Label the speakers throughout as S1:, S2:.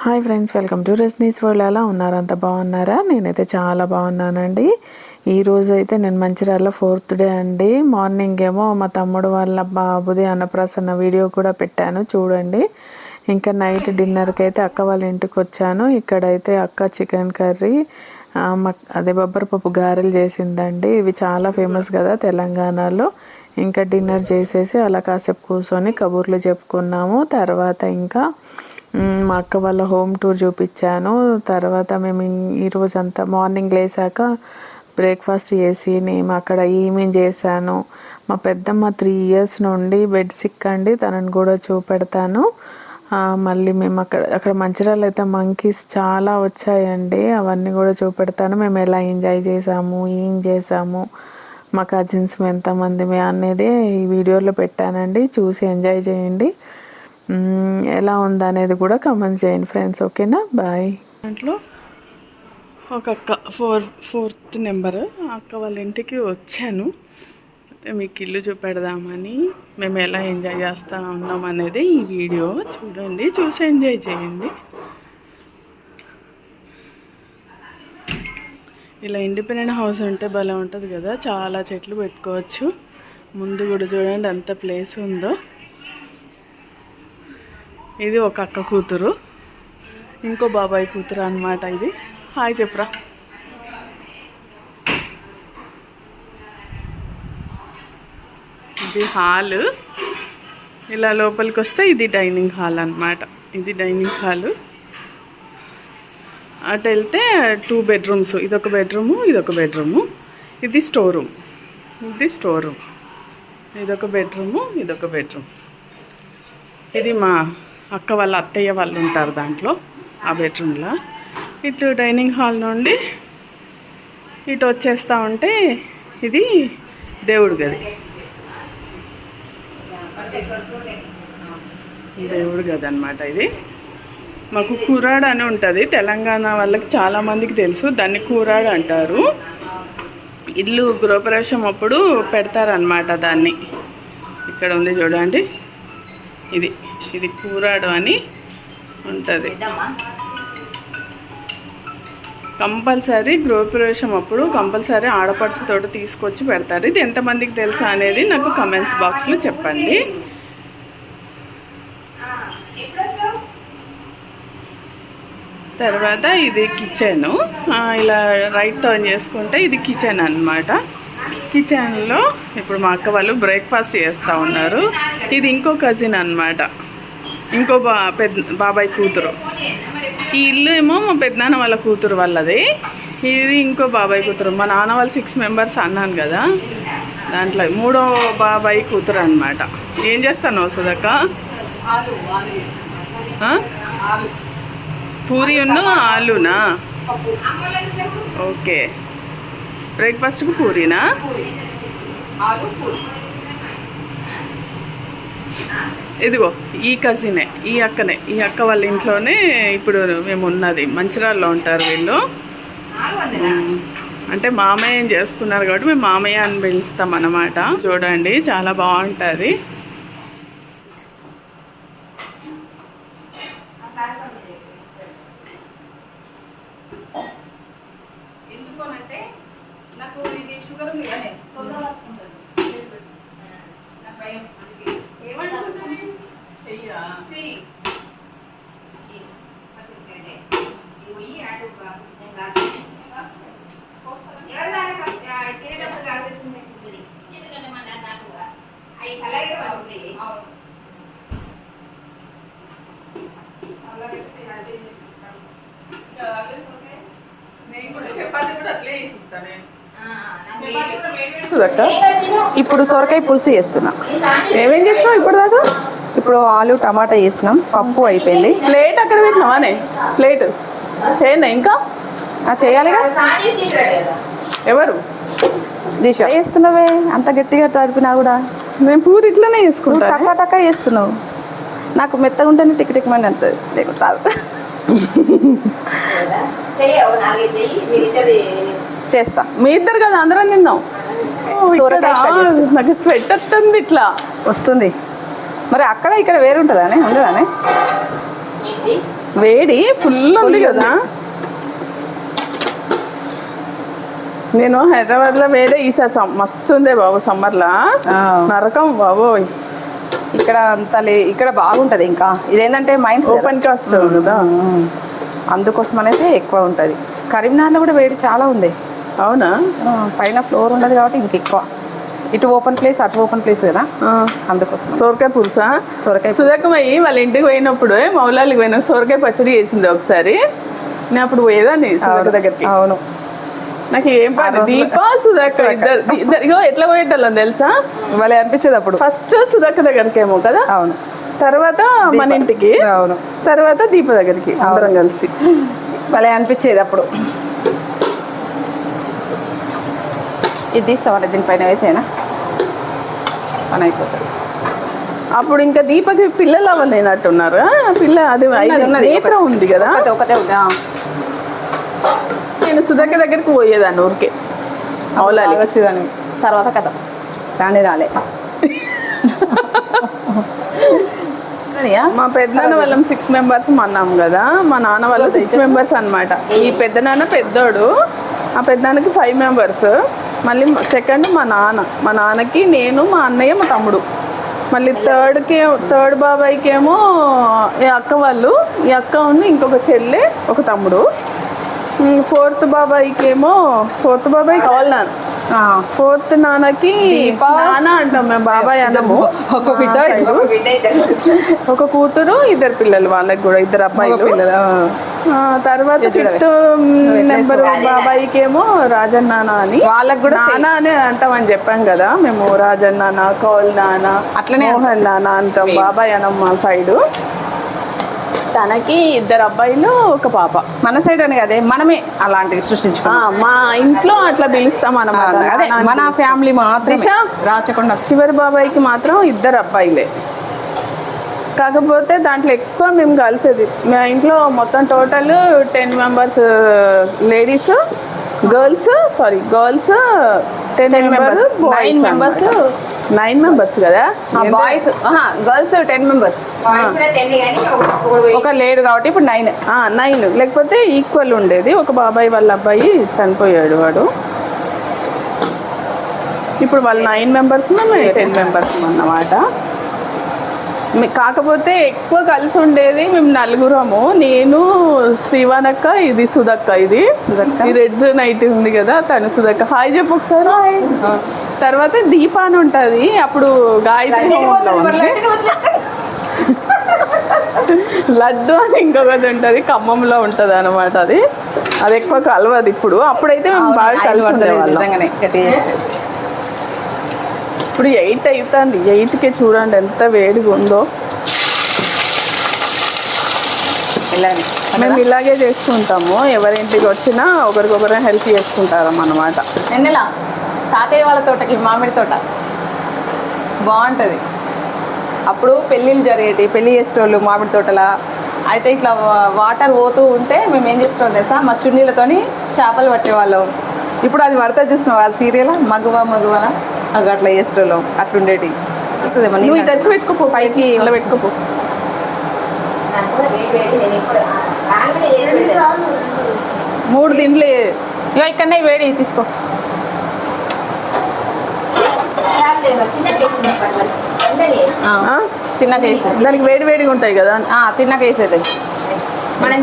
S1: Hi friends welcome to రెస్నీస్ world. ఎలా ఉన్నారు? అంత బాగున్నారా? నేనైతే చాలా బాగున్నానండి. ఈరోజు అయితే నేను మంచిర్యాల ఫోర్త్ డే అండి. మార్నింగ్ ఏమో మా తమ్ముడు వాళ్ళ బాబుది అన్నప్రాసన్న వీడియో కూడా పెట్టాను చూడండి. ఇంకా నైట్ డిన్నర్కి అయితే అక్క వాళ్ళ ఇంటికి వచ్చాను. ఇక్కడైతే అక్క చికెన్ కర్రీ మ- అదే బొబ్బరపప్పు గారెలు చేసిందండి. ఇవి చాలా ఫేమస్ కదా తెలంగాణలో. ఇంకా డిన్నర్ చేసేసి అలా కాసేపు కూర్చొని కబుర్లు చెప్పుకున్నాము. తర్వాత ఇంకా మా అక్క వాళ్ళ హోమ్ టూర్ చూపించాను. తర్వాత మేము ఈరోజు అంతా మార్నింగ్ లేసాక బ్రేక్ఫాస్ట్ చేసి నేను అక్కడ ఈమెన్ చేశాను. మా పెద్దమ్మ త్రీ ఇయర్స్ నుండి బెడ్ సిక్ అండి తనని కూడా చూపెడతాను. మళ్ళీ మేము అక్కడ అక్కడ మంచిర్యాల అయితే మంకీస్ చాలా వచ్చాయండి అవన్నీ కూడా చూపెడతాను. మేము ఎలా ఎంజాయ్ చేసాము ఏం చేసాము మా కజిన్స్ ఎంతమంది మే అనేది ఈ వీడియోలో పెట్టానండి. చూసి ఎంజాయ్ చేయండి. ఎలా ఉందనేది కూడా కమెంట్ చేయండి ఫ్రెండ్స్ ఓకేనా? బాయ్ దాంట్లో ఒక అక్క ఫోర్ ఫోర్త్ నెంబర్ అక్క వాళ్ళ ఇంటికి వచ్చాను. అయితే మీకు ఇల్లు చూపెడదామని మేము ఎలా ఎంజాయ్ చేస్తూ ఉన్నాం అనేది ఈ వీడియో చూడండి చూసి ఎంజాయ్ చేయండి. ఇలా ఇండిపెండెంట్ హౌస్ ఉంటే భలే ఉంటుంది కదా చాలా చెట్లు పెట్టుకోవచ్చు. ముందు కూడా చూడండి ఎంత ప్లేస్ ఉందో. ఇది ఒక అక్క కూతురు. ఇంకో బాబాయ్ కూతురు అన్నమాట ఇది. హాయ్ చెప్పురా. ఇది హాల్. ఇలా లోపలికి వస్తే ఇది డైనింగ్ హాల్ అన్నమాట. ఇది డైనింగ్ హాల్. అటు వెళ్తే టూ బెడ్రూమ్స్. ఇదొక బెడ్రూము ఇదొక బెడ్రూము. ఇది స్టోర్ రూమ్. ఇది స్టోర్ రూమ్. ఇదొక బెడ్రూము ఇదొక బెడ్రూమ్. ఇది మా అక్క వాళ్ళ అత్తయ్య వాళ్ళు ఉంటారు దాంట్లో ఆ బెడ్రూమ్లో ఇటు డైనింగ్ హాల్ నుండి ఇటు వచ్చేస్తా ఉంటే ఇది దేవుడి గది. దేవుడి గది అనమాట ఇది. మాకు కూరాడు అని ఉంటుంది. తెలంగాణ వాళ్ళకి చాలామందికి తెలుసు. దాన్ని కూరాడు అంటారు. ఇల్లు గృహప్రవేశం అప్పుడు పెడతారనమాట దాన్ని. ఇక్కడ ఉంది చూడండి. ఇది ఇది కూరాడు అని ఉంటుంది. కంపల్సరీ గృహప్రవేశం అప్పుడు కంపల్సరీ ఆడపడుచుతోటి తీసుకొచ్చి పెడతారు. ఇది ఎంతమందికి తెలుసా అనేది నాకు కమెంట్స్ బాక్స్లో చెప్పండి. తర్వాత ఇది కిచెన్ ఇలా రైట్ టర్న్ చేసుకుంటే ఇది కిచెన్ అన్నమాట. కిచెన్లో ఇప్పుడు మా అక్క వాళ్ళు బ్రేక్ఫాస్ట్ చేస్తూ ఉన్నారు. ఇది ఇంకో కజిన్ అన్నమాట. ఇంకో బా పెద్ద బాబాయ్ కూతురు. ఈ ఇల్లు ఏమో మా పెద్దనాన్న వాళ్ళ కూతురు వాళ్ళది. ఇది ఇంకో బాబాయ్ కూతురు. మా నాన్న వాళ్ళు సిక్స్ మెంబర్స్ అన్నాను కదా. దాంట్లో మూడో బాబాయ్ కూతురు అనమాట ఏం చేస్తాను సుధక్క? పూరి ఉన్న ఆలునా? ఓకే. బ్రేక్ఫాస్ట్కి పూరీనా? ఇదిగో ఈ కజినే ఈ అక్కనే ఈ అక్క వాళ్ళ ఇంట్లోనే ఇప్పుడు మేము ఉన్నది. మంచిర్యాలలో ఉంటారు వీళ్ళు. అంటే మామయ్య చేసుకున్నారు కాబట్టి మేము మామయ్య అని పిలుస్తాం అన్నమాట. చూడండి చాలా బాగుంటుంది
S2: ఎందుకోనంటే నాకు ఇది షుగర్ ఉంది కానీ తొందరగా వస్తుంటుంది. నాకు భయం అందుకే. చెయ్యి. పచ్చిమిరపకాయలే. ఇవి ఈ అటు కా- నేను కాదు. ఎవరు దాన్ని ప- ఆ, తినేటప్పుడు కాల్చేసింది ఇది. ఎందుకంటే మన నాకు అవి అలాగే బాగుంటాయి. అలాగే తినాలి. ఇంకా అవి ఓకే.
S1: నేను కూడా చపాతీ కూడా అట్లే వేసిస్తాను
S2: ఆ, నాకు చపాతీ కూడా వేడి వేడి
S1: సుధక్క
S3: ఇప్పుడు సొరకాయ పులుసు చేస్తున్నాం.
S1: ఏమేం చేసినావు ఇప్పటిదాకా?
S3: ఇప్పుడు ఆలు టమాటా చేసినాం పప్పు అయిపోయింది.
S1: ప్లేట్ అక్కడ పెట్టినావానే ప్లేట్. చేయండి ఇంకా.
S3: ఆ చేయాలిగా?
S1: ఎవరు?
S3: దిశ. చేస్తున్నావే? అంత గట్టిగా తడిపినా కూడా.
S1: నేను పూరి ఇట్లనే
S3: నువ్వు
S1: చేసుకుంటా
S3: టకా టకా చేస్తున్నావు. నాకు మెత్తగా ఉంటేనే టిక్ టిక్ మంది అంటుంది లేకుంటే రాదు. చేస్తా.
S1: మీ ఇద్దరు కదా అందరం తిన్నాం.
S3: సొరకాయ చేస్తా.
S1: నాకు స్వెట్ వస్తుంది ఇట్లా.
S3: వస్తుంది. మరి అక్కడ ఇక్కడ వేరు ఉంటుందానే? ఉండదానే?
S2: ఏంటి
S1: వేడి ఫుల్ ఉంది కదా. నేను హైదరాబాద్లో వేడే ఈసారి మస్తు ఉందే బాబు సమ్మర్లో.
S3: ఆ.
S1: నరకం బాబోయ్.
S3: ఇక్కడ అంత లే ఇక్కడ బాగుంటది ఇంకా. ఇదేంటంటే మైండ్స్
S1: ఓపెన్ కాస్ట్ కదా
S3: అందుకోసం అనేది ఎక్కువ ఉంటుంది. కరీంనగర్లో కూడా వేడి చాలా ఉంది.
S1: అవునా?
S3: పైన ఫ్లోర్ ఉండదు కాబట్టి ఇంక ఎక్కువ. ఇటు ఓపెన్ ప్లేస్ అటు ఓపెన్ ప్లేస్ కదా. అందుకోసం
S1: సోరకాయ పులుసా?
S3: సొరకాయ
S1: సుధకమయ్యి వాళ్ళ ఇంటికి పోయినప్పుడు మౌలాలికి పోయిన సోరకాయ పచ్చడి చేసింది ఒకసారి. నేను అప్పుడు పోయేదాన్ని సుధక దగ్గరికి?
S3: అవును.
S1: నాకు ఏం పని? దీప సుధాక ఇద్దరు ఇద్దరు ఇగో ఎట్లా పోయేటోళ్ళం తెలుసా?
S3: భలే అనిపించేది అప్పుడు.
S1: ఫస్ట్ సుధాక దగ్గరికి ఏమో కదా?
S3: అవును.
S1: తర్వాత మన ఇంటికి
S3: అవును.
S1: తర్వాత దీప దగ్గరికి అందరం కలిసి.
S3: భలే అనిపించేది అప్పుడు. ఇది తీస్తామంటే దీనిపైన వేసేనా పని అయిపోతుంది.
S1: అప్పుడు ఇంకా దీపకి పిల్లలు అవ్వలేనట్టున్నారు పిల్ల అది. నేత్రం ఉంది కదా. నేను సుధాక దగ్గరికి పోయేదాన్ని ఊరికే.
S3: వచ్చేదాన్ని. తర్వాత కథ. రాని రాలే.
S1: మా పెద్దనాన్న వాళ్ళం సిక్స్ మెంబర్స్ అన్నాం కదా. మా నాన్న వాళ్ళ సిక్స్ మెంబర్స్ అన్నమాట. ఈ పెద్దనాన్న పెద్దోడు. ఆ పెద్దనాన్నకి ఫైవ్ మెంబర్స్ మళ్ళీ సెకండ్ మా నాన్న. మా నాన్నకి నేను మా అన్నయ్య మా తమ్ముడు. మళ్ళీ థర్డ్కి థర్డ్ బాబాయ్కి ఏమో ఈ అక్క వాళ్ళు. ఈ అక్క ఉన్న ఇంకొక చెల్లె ఒక తమ్ముడు. ఫోర్త్ బాబాయ్కి ఏమో ఫోర్త్ బాబాయ్ కావాలి నాన్న. ఫోర్త్ నాన్నకి. నాన్న అంటాం మేము బాబాయ్ అనము
S3: ఒక బిడ్డ. ఒక
S1: కూతురు ఇద్దరు పిల్లలు వాళ్ళకి కూడా ఇద్దరు అబ్బాయిలు.
S3: పిల్లలు
S1: తర్వాత. ఫిఫ్త్ నెంబర్ బాబాయికి ఏమో రాజన్ నాన్న అని.
S3: వాళ్ళకి కూడా
S1: నాన్న అని అంటామని చెప్పాం కదా మేము రాజన్ నాన్న కౌల్ నాన్న
S3: అట్లనే
S1: మోహన్ నాన్న అంటాం బాబాయ్ అనం మా సైడు. తనకి ఇద్దరు అబ్బాయిలు ఒక పాప.
S3: మన సైడ్ అని కదే మనమే అలాంటిది సృష్టించుకున్నాం.
S1: మా ఇంట్లో అట్లా పిలుస్తాం అన్నమాట.
S3: అదే మన. ఫ్యామిలీ మాత్రమే.
S1: దిశ?
S3: రాచకుండా.
S1: చివరి బాబాయ్కి మాత్రం ఇద్దరు అబ్బాయిలే. కాకపోతే దాంట్లో ఎక్కువ మేము కలిసేది. మా ఇంట్లో మొత్తం total ten members ladies girls sorry girls ten members
S3: members. Nine members.
S1: Nine members కదా?
S3: Boys girls ten members. ఒక లేడు కాబట్టి ఇప్పుడు నైన్.
S1: నైన్. లేకపోతే ఈక్వల్ ఉండేది. ఒక బాబాయ్ వాళ్ళ అబ్బాయి చనిపోయాడు వాడు. ఇప్పుడు వాళ్ళు నైన్ మెంబర్స్ మేము టెన్ మెంబర్స్ అన్నమాట. కాకపోతే ఎక్కువ కలిసి ఉండేది మేము నలుగురము. నేను శ్రీవానక్క ఇది సుధక్క ఇది.
S3: సుధక్క.
S1: ఈ రెడ్ నైట్ ఉంది కదా తను సుధక్క. హాయ్ చెప్పు ఒకసారి. తర్వాత దీప అని ఉంటుంది. అప్పుడు గాయత్రి లడ్డు అని ఇంకొకటి ఉంటుంది. ఖమ్మంలో ఉంటుంది అనమాట అది. అది ఎక్కువ కలవదు ఇప్పుడు. అప్పుడైతే మేము బాగా కలిసి ఉండేవాళ్ళం. ఇప్పుడు ఎయిట్ అవుతుంది ఎయిట్కి చూడండి ఎంత వేడిగా ఉందో. మేము ఇలాగే చేసుకుంటాము. ఎవరింటికి వచ్చినా ఒకరికొకరు హెల్ప్ చేసుకుంటారం అన్నమాట
S3: ఎన్నెలా తాతయ్య వాళ్ళ తోటకి మామిడి తోట. బాగుంటుంది. అప్పుడు పెళ్ళిళ్ళు జరిగేటి పెళ్ళి చేసేటోళ్ళు మామిడి తోటల. అయితే ఇట్లా వాటర్ పోతూ ఉంటే మేము ఏం చేస్తున్నాం తెలుసా? మా చున్నీలతోని చేపలు పట్టేవాళ్ళం. ఇప్పుడు అది పడతా చూస్తున్నాం ఆ సీరియల్? మగువ మగువన? అవి అట్లా చేసేటోళ్ళం అట్లుండేటి.
S1: నువ్వు టచ్ పెట్టుకోపో
S3: పైకి
S1: ఇలా పెట్టుకోపో. మూడు దిండ్లే
S3: ఇగో ఇక్కడనే వేడి తీసుకో? తిన్నాక వేసేది
S1: దానికి వేడి వేడిగా ఉంటాయి కదా.
S3: ఆ, తిన్నాక వేసేది.
S2: మనం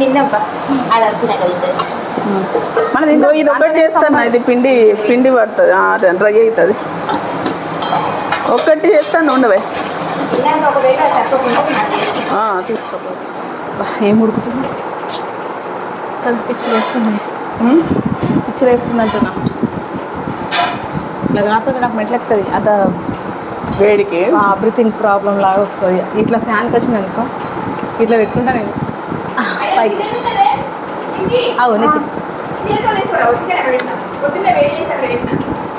S2: కలుగుతుంది
S3: మనం.
S1: ఇది ఒకటి చేస్తాను ఇది పిండి పిండి పడుతుంది. డ్రై అవుతుంది. ఒక్కటి చేస్తాను ఉండవే. తీసుకోపో
S3: ఏం ఉడుకుతుంది కదా పిచ్చి వేస్తుంది పిచ్చి వేస్తుంది అంటున్నా. ఇట్లా కాకుండా నాకు మెట్లెక్కుతుంది అద
S1: వేడికి?
S3: బ్రీతింగ్ ప్రాబ్లం లాగా వస్తుంది. ఇట్లా ఫ్యాన్కి వచ్చింది అనుకో ఇట్లా పెట్టుకుంటా నేను. ఆ, పైకి అవు నీకు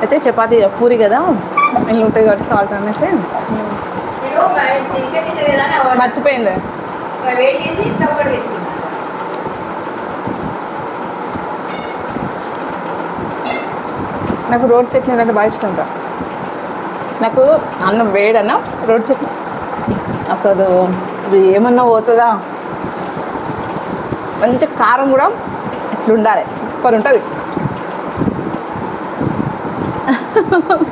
S3: అయితే చపాతీ పూరి కదా? నేను ఉంటుంది కాబట్టి సాల్ట్
S2: అనేసి.
S3: మర్చిపోయింది. నాకు రోడ్ చట్నీ అంటే బాగా ఇష్టం రా. నాకు అన్నం వేడన్నా రోడ్ చట్నీ. అసలు ఇది ఏమన్నా పోతుందా? మంచి కారం కూడా ఇట్లా ఉండాలి సూపర్ ఉంటుంది.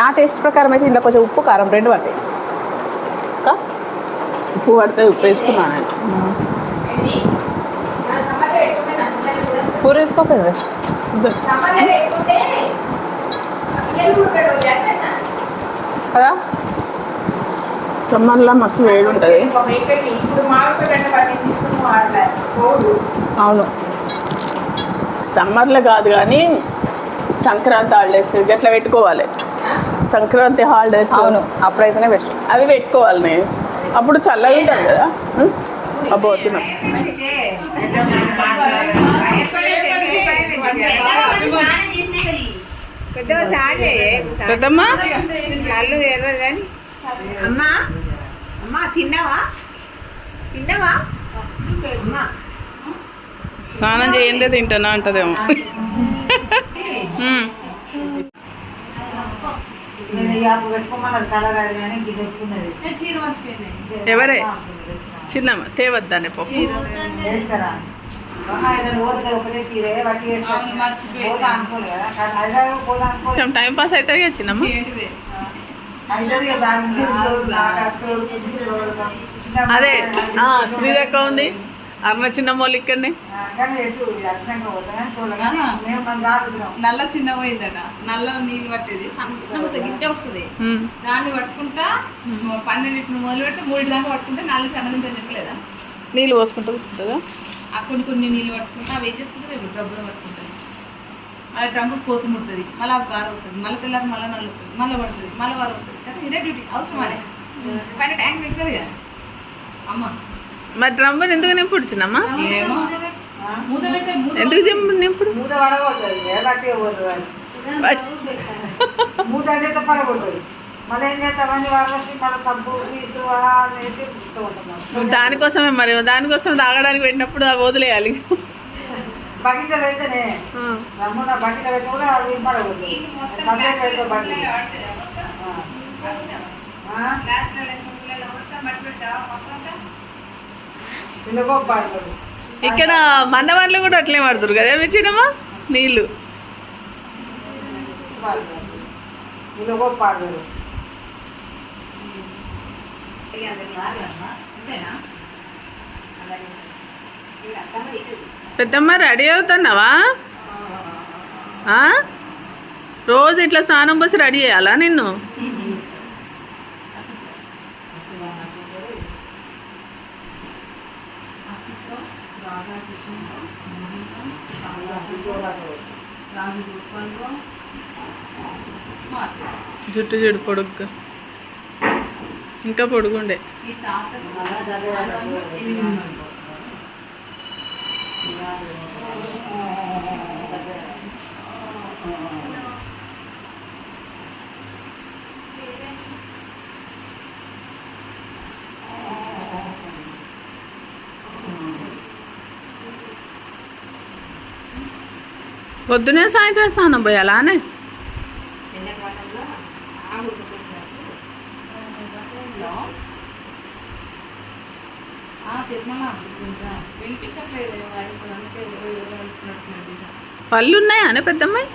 S3: నా టేస్ట్ ప్రకారం అయితే ఇంట్లో కొంచెం ఉప్పు కారం రెండు పడతాయి ఇంకా
S1: ఉప్పు పడితే ఉప్పు వేసుకున్నాను
S2: ఏంటి? మన సమ్మర్లో పెట్టుకుంటే నా పిల్లలు కూడా
S3: కూర. కదా?
S1: సమ్మర్లో మస్తు వేడి ఉంటుంది.
S3: అవును.
S1: సమ్మర్లో కాదు కానీ సంక్రాంతి హాలిడేస్ గట్లా పెట్టుకోవాలి. సంక్రాంతి హాలిడేస్.
S3: అవును అప్పుడైతేనే బెస్ట్
S1: అవి పెట్టుకోవాలి నేను అప్పుడు చల్లగా ఉంటుంది కదా. ఉం? అబ్బో వద్దునా
S2: పెద్దగా సాగే
S1: పెద్దమ్మా?
S2: కళ్ళు తెరవదు కానీ. అమ్మా? అమ్మా తిన్నావా? తిన్నావా? అమ్మా.
S1: స్నానం చేయందే తింటానా అంటదేమో.
S4: నేను ఆకు పెట్టుకోమన్నది కలర్ అది కానీ ఇది పెట్టుకున్నది.
S1: ఎవరే? చిన్నమ్మ తేవద్దానే పప్పు కొంచెం టైం పాస్ అవుతుంది కదా చిన్నమ్మ?
S4: అది
S1: శ్రీదేక్క ఉంది. అరుణ చిన్నమ్మోళ్ళు ఇక్కడనే?
S5: నల్ల చిన్న పోయిందట నల్ల నీళ్ళు పట్టేది. సన్న గిట్టే వస్తుంది. దాన్ని పట్టుకుంటా పన్నెండింటిని మొదలు పెట్టి మూడు దాకా పట్టుకుంటే నాలుగు అన్నది చెప్పలేదా?
S1: నీళ్ళు పోసుకుంటూ వస్తుందా
S5: ఆ కొన్ని కొన్ని నీళ్ళు పట్టుకుంటా అవి ఏం చేసుకుంటే రేపు డబ్బులు పట్టుకుంటుంది మళ్ళీ డ్రమ్ముడు కోతి ముడుతుంది. మళ్ళీ అవుతుంది. మళ్ళీ తెల్లారి మళ్ళీ నల్లుతుంది మళ్ళీ పడుతుంది. మళ్ళీ వారు అవుతుంది. కానీ ఇదే డ్యూటీ. అవసరం అదే పైన ట్యాంక్ పెడుతుంది కదా అమ్మ.
S1: మరి డ్రమ్ముని ఎందుకు నింపుడు చిన్నమ్మ
S5: ఏమో మూత పెట్టే మూత
S1: ఎందుకు చెంపు నింపుడు
S4: మూత చేత మళ్ళీ ఏం చేస్తామని సబ్బు పీసు
S1: దానికోసమే మరి దానికోసం తాగడానికి పెట్టినప్పుడు అవి వదిలేయాలి.
S4: బకెట్లో పెడితేనే. రమ్మున బకెట్లో పెడితే కూడా అవి బకెట్ పడుతుంది
S1: ఇక్కడ మన వాళ్ళు కూడా అట్లే పడుతురు కదా? మీ చిన్నమ్మ నీళ్ళు. పెద్దమ్మ రెడీ అవుతున్నావా? ఆ? రోజు ఇట్లా స్నానం పోసి రెడీ చేయాలా నిన్ను? జుట్టు జుడు పొడుగ్గా. ఇంకా పొడుగుండే.
S5: ఈ తాత
S1: పొద్దునే సాయంత్రం స్నానం
S5: అంటున్నట్టున్నారు దిశ.
S1: పళ్ళు ఉన్నాయా అనే పెద్దమ్మాయి?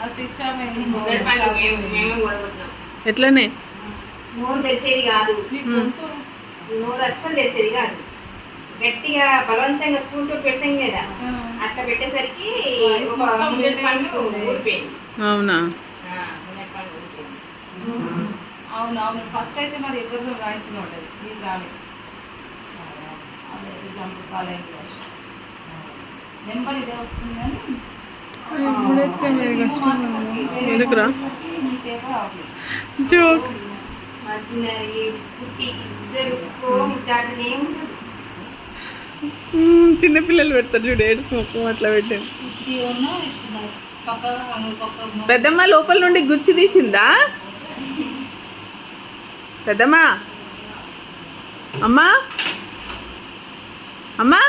S1: ఎట్లనే?
S2: నోరు తెరిచేది కాదు. నోరు అస్సలు తెరిచేది కాదు. గట్టిగా బలవంతంగా స్పూన్తో పెడతాం కదా అట్లా పెట్టేసరికి
S5: వాయిస్
S2: ఒక
S5: మొత్తం
S2: ముందటి పండు
S5: వినిపిస్తుంది.
S2: ఊడిపోయింది
S1: అవునా?
S2: ఆ, ముందటి పండు ఊడిపోయింది
S5: అవును అవును. ఫస్ట్ అయితే మరి ఉంటుంది ఇది రాలేదు అదే ఎగ్జాంపుల్ కాలేజ్ నెంబర్ ఇదే వస్తుంది కానీ
S1: జోక్.
S2: పుట్టి ఇద్దరు
S1: మ్మ్, చిన్నపిల్లలు పెడతారు చూడు ఏడుపు ముఖం అట్లా పెట్టాను పెద్దమ్మ లోపల నుండి గుచ్చి తీసిందా? పెద్దమ్మ. అమ్మా. అమ్మా.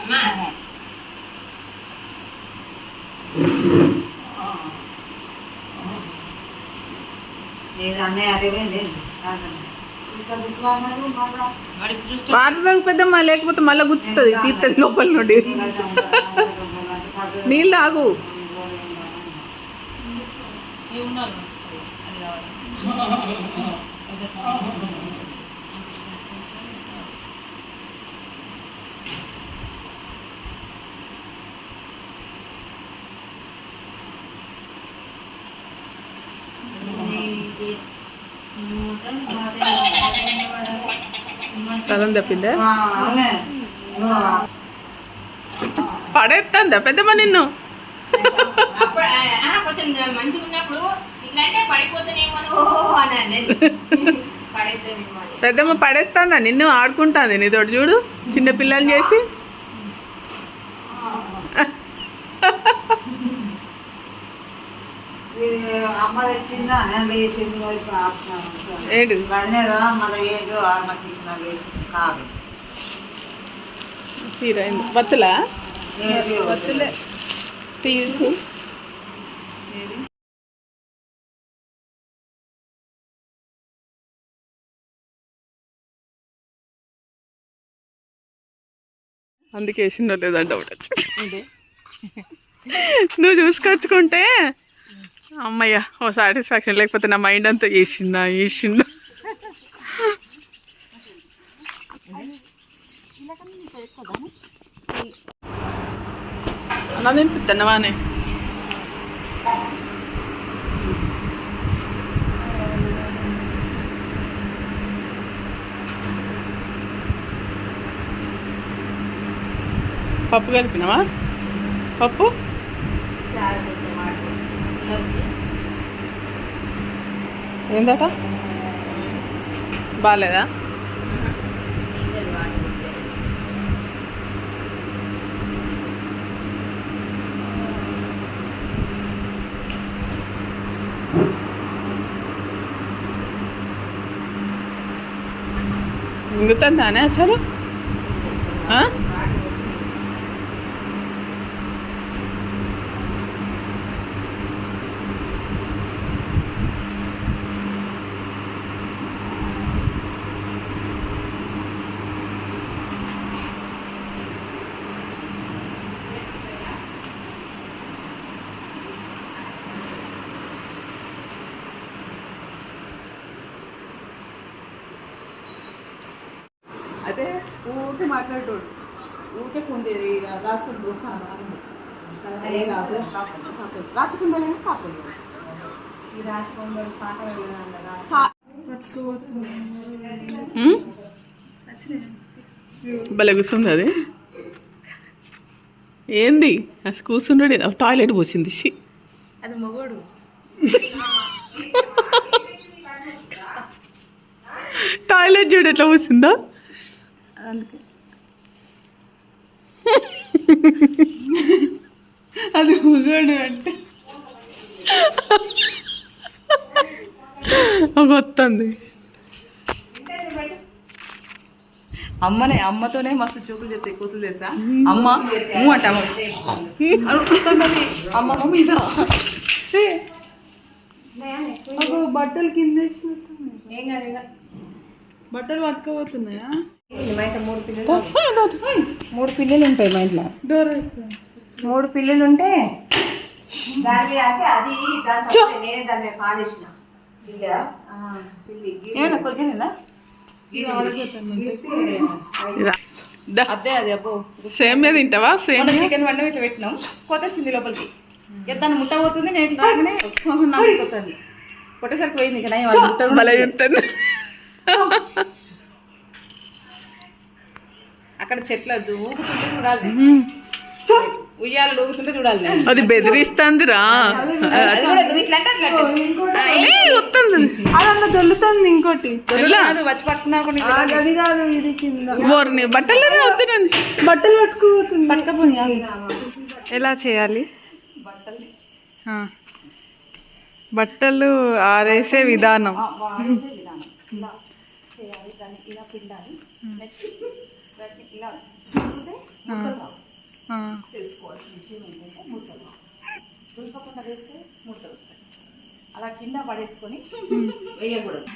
S2: అమ్మా
S4: అన్నయ్య అదే లేదు
S1: వాటర్ పెద్దమ్మ లేకపోతే మళ్ళీ గుచ్చుతుంది తీస్తుంది లోపల నుండి. నీళ్ళు తాగు.
S5: ఏ ఉండాలి అది కావాలి
S1: సగం తప్పిందే
S4: ఆ, అవునే. ఆ,
S1: పడేస్తుందా పెద్దమ్మ నిన్ను
S2: అప్పుడు ఆ, ఆ, కొంచెం మంచిగా ఉన్నప్పుడు ఇట్లా అంటే పడిపోతానేమో అని అనేది పడైతేనేమో అని
S1: పెద్దమ్మ పడేస్తుందా నిన్ను ఆడుకుంటుంది నీతోటి చూడు చిన్న పిల్లల్ని చేసి
S4: ఇది అమ్మ తెచ్చిందా? నేను లేచింది వదిలేదా మళ్ళీ ఏంటో అమ్మకి ఇచ్చిన లేచి కాదు.
S1: తీరైంది బత్తులా
S4: ఏది వద్దులే.
S1: తీసు అందుకే వేసిందో లేదంట ఒకటి నువ్వు చూసుకొచ్చుకుంటే అమ్మయ్య ఓ సాటిస్ఫాక్షన్ లేకపోతే నా మైండ్ అంతా వేసిందా వేసిందా అలా తినిపిస్తున్నావానే పప్పు కలిపినావా? పప్పు?
S2: చాలా
S1: ఏందట? బాగాలేదా ఇంగుతుందానే అసలు? మాట్లాడేటోడు. ఊరికే ఫోన్ చేయాలి రాసుకొని చూస్తాను
S4: అదే కాదు.
S1: రాచకుండా భలే కూర్చుంది అది. ఏంది? అసలు కూర్చుంటాడు టాయిలెట్ పోసింది
S5: అది మగోడు.
S1: టాయిలెట్ చూడు ఎట్లా పోసిందో.
S5: అందుకే. అది మగోడు అంటే.
S1: ఒక వస్తుంది
S5: అమ్మనే అమ్మతోనే మస్తు చూపులు చేస్తాయి కూతురు చేసా అమ్మ నువ్వు అంట అమ్మ. అమ్మమ్మ మీద. బట్టలు కింద. బట్టలు పట్టుకోబోతున్నాయా
S4: మూడు పిల్లలు ఉంటాయి మా ఇంట్లో. మూడు పిల్లలు ఉంటే దాని అంటే అది మీద.
S5: అదే అదే అబ్బో.
S1: సేమియా తింటావా? సేమ్
S5: చికెన్ వండడం ఇట్లా పెట్టినాం. కొట్టేసింది లోపలికి. దాన్ని ముట్ట పోతుంది నేను తాగనే కొట్టేసరికి పోయింది ఇక నయం.
S1: ఉంటుంది
S5: అక్కడ చెట్ల ఊగుతుంటే చూడాలి. ఉయ్యాలు ఊగుతుంటే చూడాలి.
S1: అది బెదిరిస్తుందిరా.
S6: దొల్లుతుంది ఇంకోటి.
S5: వచ్చి పట్టుకున్నా కూడా నీకు తెలియదు.
S6: అది కాదు ఇది కింద.
S1: ఓర్ని బట్టలనే వద్దునండి.
S6: బట్టలు పట్టుకుపోతుంది పట్టుకపోయి ఎలా చేయాలి ఆ. బట్టలు ఆరేసే విధానం ఆ.
S5: అలా కింద పడేసుకొని వేయకూడదు.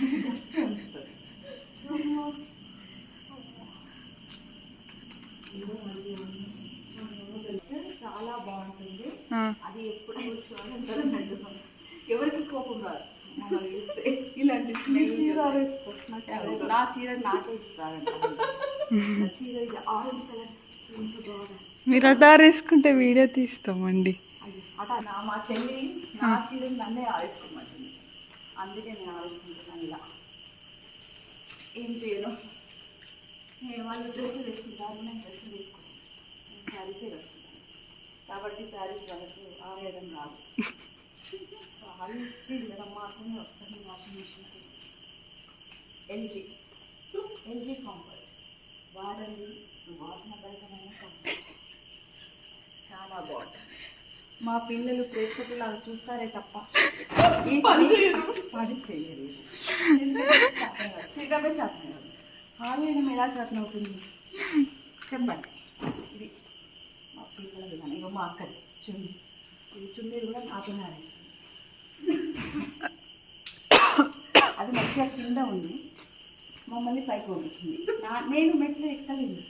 S5: చాలా బాగుంటుంది. అది ఎప్పుడు ఎవరికి కోపం రాదు. మమ్మల్ని చూస్తే ఇలాంటి నా చీర నాకే ఇస్తారంట నా చీర ఇది ఆరెంజ్ కలర్
S6: మీరు అటార్ వేసుకుంటే వీడియో తీస్తామండి.
S5: అటా నా మా చెల్లి నా చీర నన్నే ఆరేసుకోమంటుంది అందుకే నేను ఆరేసుకుంటున్నాను ఇలా ఏం చేయను వాళ్ళు డ్రెస్సులు వేసుకుంటారు నేను డ్రెస్సులు వేసుకుంటాను నేను శారీసే కట్టుకుంటాను కాబట్టి శారీస్ వాళ్ళకి ఆరేయడం రాదు వస్తుంది వాషింగ్ మిషన్కి ఎల్జీ. ఎల్జీ కంఫర్ట్ వాడండి సువాసన భరితమైన కంఫర్ట్ చాలా బాగుంటుంది. మా పిల్లలు ప్రేక్షకులు అవి చూస్తారే తప్ప పని చేయలేదు చేయడమే చేతనం కాదు ఎలా చేతనం అవుతుంది చెప్పండి. ఇది మా పిల్లల ఇగో మా అక్కది. చున్నీ. ఇది చున్నీలు కూడా ఆరేస్తుంది అది మంచిగా కింద ఉంది. మమ్మల్ని పైకి పంపించింది. నా నేను మెట్లు ఎక్కలేదు.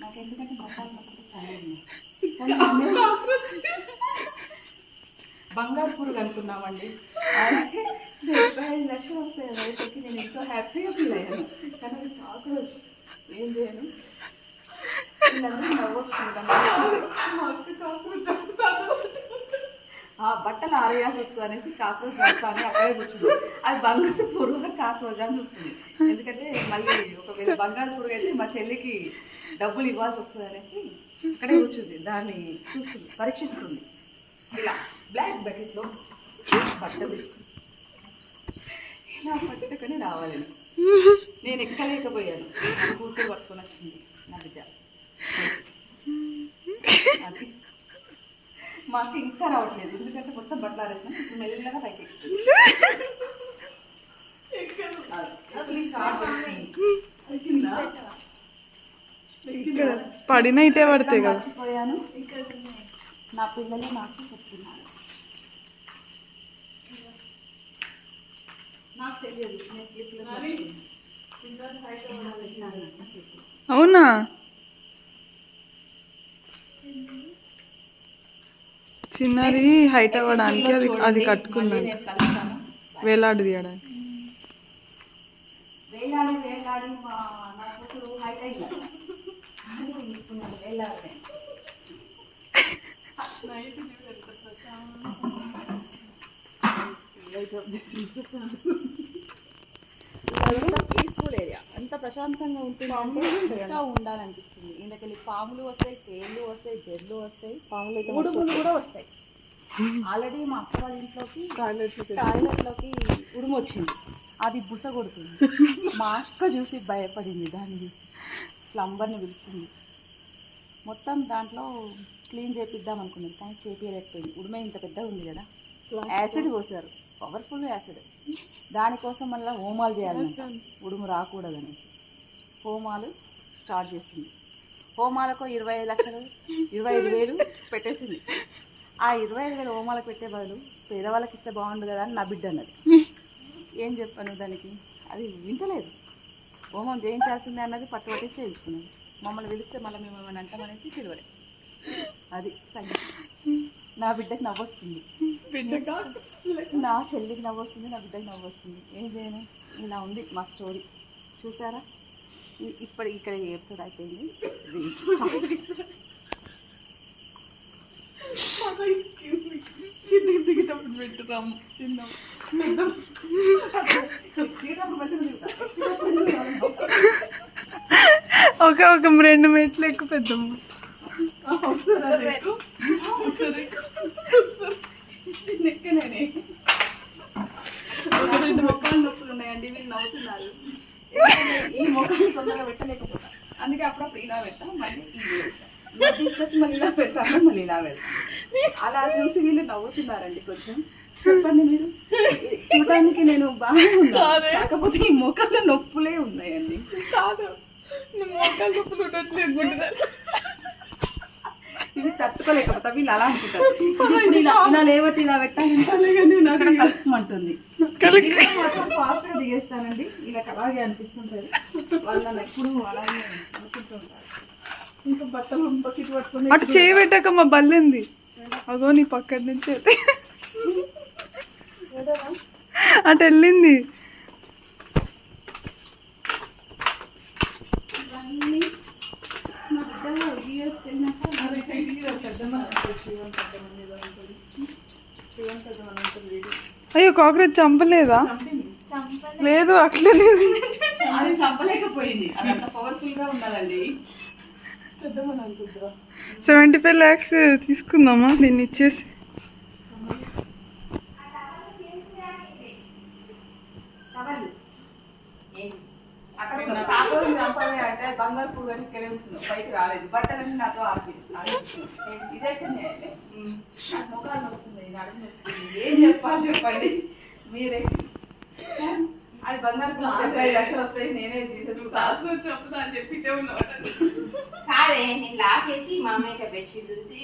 S5: నాకు ఎందుకంటే బట్టాలు పక్కన చాలా బంగారు పురుగు అనుకున్నామండి అలాగే డెబ్బై ఐదు లక్షలు వస్తాయి. రైతుకి నేను ఎంతో హ్యాపీగా ఫీల్ అయ్యాను. కానీ అది కాక్రోచ్ ఏం చేయను? నవ్వొస్తుంది కాక్రోచ్ బట్టలు ఆరేయాల్సి వస్తుంది అనేసి కాక్రోచ్ వస్తాను అని అక్కడే కూర్చుంది. అది బంగారు పురుగు కాక్రోచ్ అని చూస్తుంది. ఎందుకంటే మళ్ళీ ఒకవేళ బంగారు పురుగు అయితే మా చెల్లికి డబ్బులు ఇవ్వాల్సి వస్తుంది అనేసి అక్కడే కూర్చుంది. దాన్ని చూస్తుంది పరీక్షిస్తుంది. ఇలా బ్లాక్ బకెట్లో బట్టలు ఇలా పట్టుకొని రావాలి. నేను ఎక్కలేకపోయాను. నా కూతురు పట్టుకొని వచ్చింది నా బిడ్డ. అది మాకు ఇంకా రావట్లేదు. ఎందుకంటే మొత్తం బట్టలు ఆరేసాం ఇప్పుడు మెల్లగా పైకి
S6: పడిన ఇటే పడతాయి కదా.
S5: మర్చిపోయాను. నా పిల్లలు నాకు చెప్తున్నారు.
S6: అవునా? చిన్నది హైట్ అవ్వడానికి అది అది కట్టుకున్నాను. వేలాడి తీయడానికి.
S5: పీస్ఫుల్ ఏరియా ఎంత ప్రశాంతంగా ఉంటుంది ఇంకా ఉండాలనిపిస్తుంది. ఇందుకెళ్ళి పాములు వస్తాయి తేళ్ళు వస్తాయి జెర్లు వస్తాయి ఉడుములు కూడా వస్తాయి. ఆల్రెడీ మా అక్క వాళ్ళ ఇంట్లోకి టాయిలెట్లోకి ఉడుము వచ్చింది అది బుస కొడుతుంది. మా అక్క చూసి భయపడింది దాన్ని. చూసి ప్లంబర్ని పిలుస్తుంది. మొత్తం దాంట్లో క్లీన్ చేపిద్దాం అనుకున్నది కానీ చేపియలేకపోయింది. ఉడిమే ఇంత పెద్దగా ఉంది కదా. యాసిడ్ పోసారు. Powerful acid. దానికోసం మళ్ళీ హోమాలు చేయాలంట ఉడుము రాకూడదని. హోమాలు స్టార్ట్ చేసింది. హోమాలకు ఇరవై ఐదు లక్షలు ఇరవై ఐదు వేలు పెట్టేసింది. ఆ ఇరవై ఐదు వేలు హోమాలకు పెట్టే బదులు పేదవాళ్ళకి ఇస్తే బాగుండు కదా అని నా బిడ్డ అన్నది. ఏం చెప్పాను దానికి? అది వింటలేదు. హోమం చేయించాల్సిందే అన్నది పట్టు పట్టి చేయించుకున్నది. మమ్మల్ని పిలిస్తే మళ్ళీ మేము ఏమైనా అంటామనేసి పిలవలే అది సంగతి. నా బిడ్డకి నవ్వొస్తుంది. నా చెల్లికి నవ్వొస్తుంది నా బిడ్డకి నవ్వొస్తుంది. ఏం చేయను? ఇలా ఉంది మా స్టోరీ. చూసారా? ఇ- ఇప్పుడు ఇక్కడ ఎపిసోడ్ అయిపోయింది.
S6: పెట్టుతాము ఒక ఒక రెండు మెట్లు ఎక్కువ పెద్దమ్మ.
S5: నెక్కనేనే ఒక రెండు మొక్కలు నొప్పులు ఉన్నాయండి వీళ్ళు నవ్వుతున్నారు ఈ మొక్కలు తొందరగా పెట్టలేకపోతా అందుకే అప్పుడప్పుడు ఇలా పెడతా మళ్ళీ ఇది తీసుకొచ్చి మళ్ళీ ఇలా పెడతాను మళ్ళీ ఇలా పెడతా అలా చూసి వీళ్ళు నవ్వుతున్నారండి కొంచెం చెప్పండి మీరు చూడడానికి నేను బాగానే ఉన్నా కాకపోతే ఈ మొక్కల నొప్పులే ఉన్నాయండి
S6: కాదు మొక్కలు నొప్పులు ఉండట్లేదు.
S5: తట్టుకోలేకపోతా వీళ్ళు అలా అనుకుంటారు. ఇలా లేవట్టి ఇలా అక్కడ కలుపుమంటుంది.
S1: ఫాస్ట్గా దిగేస్తానండి. ఇలా అలాగే అనిపిస్తుంటది. వాళ్ళు నన్ను ఎప్పుడు అలాగే అనుకుంటుంటారు. ఇంకా బట్టలు బకెట్ పట్టుకొని
S6: అటు చేయి పెట్టాక మా బల్లింది. అగో నీ పక్కన నుంచి. అటు వెళ్ళింది. అయ్యో కాక్రోచ్ చంపలేదా? లేదు అట్లనే
S5: అది చంపలేకపోయింది. పవర్ఫుల్గా ఉన్నదండి
S6: సెవెంటీ ఫైవ్ ల్యాక్స్ తీసుకుందామా? దీన్ని ఇచ్చేసి.
S5: అక్కడ ఉన్న కాకులను చంపాలి అంటే బంగారు పువ్వు అని ఇక్కడే పైకి రాలేదు. బట్టలన్నీ నాతో ఆపి ఇదైతే. నాకు ముఖాలు నొస్తున్నాయి నడుము నొస్తుంది ఏం చెప్పాలి చెప్పండి. మీరే. అది బంగారు పువ్వు డెబ్బై ఐదు లక్షలు వస్తాయి. నేనే తీసేసుకుంటాను
S1: చెప్తా అని చెప్పి
S2: కాదే నేను లాకేసి మా అమ్మాయికి బెడ్షీట్ చూసి